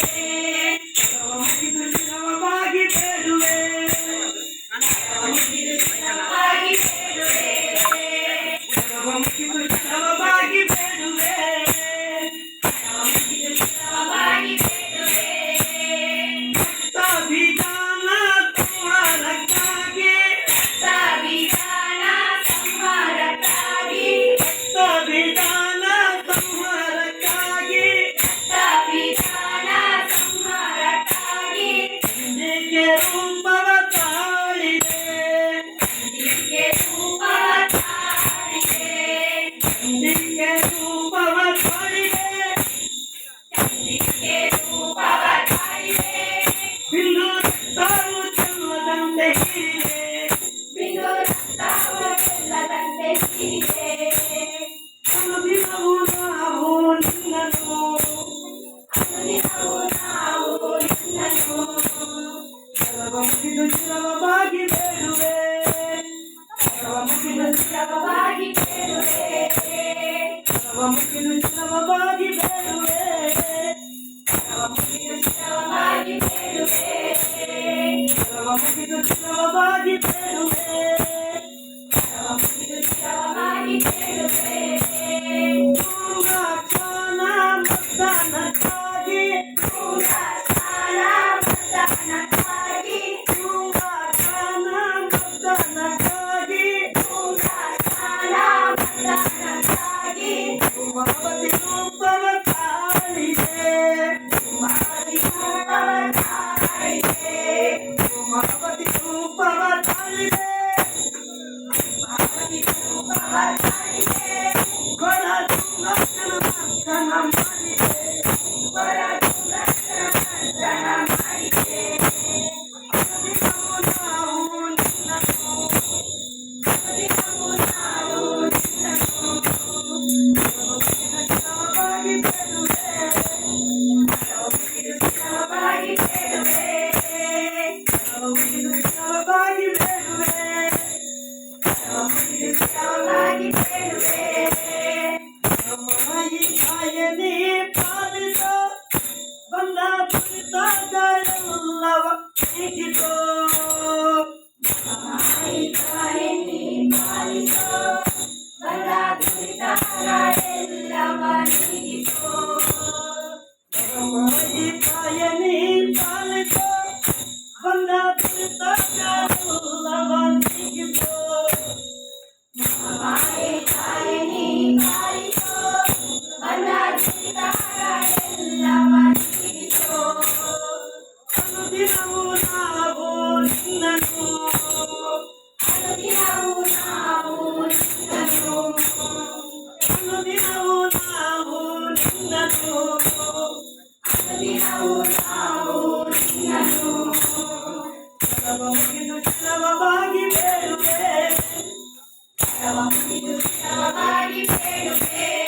Thank you. ಶಿರವಾಗಿ ಬೇಡುವೆ ಸರ್ವ ಮುಗಿದು ಶಿರವಾಗಿ ಬೇಡುವೆ ಸರ್ವ ಮುಗಿದು ಶಿರವಾಗಿ